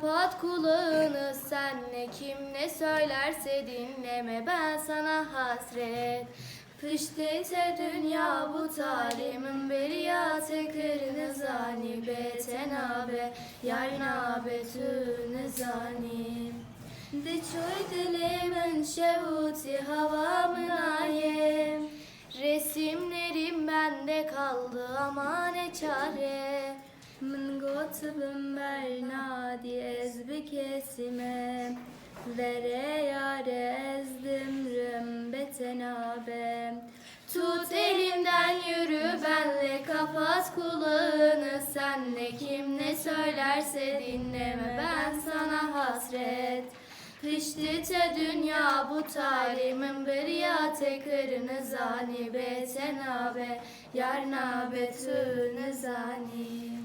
kapat kulağını. Sen ne kim ne söylerse dinleme. Ben sana hasret. Pıştete dünya bu talimin beriyate kırını zani betenabe yarnabe tüne zanim. De çoy dilimin şevuti havamın ayem Resimlerim bende kaldı ama ne çare Berna diyez bir kesime. Vere yare ezdimrim betenabe. Tut elimden yürü benle kapat kulağını Sen ne kim ne söylerse dinleme ben sana hasret. Piştite dünya bu talimin beriyate kırını zani be tenabe yarna betü zani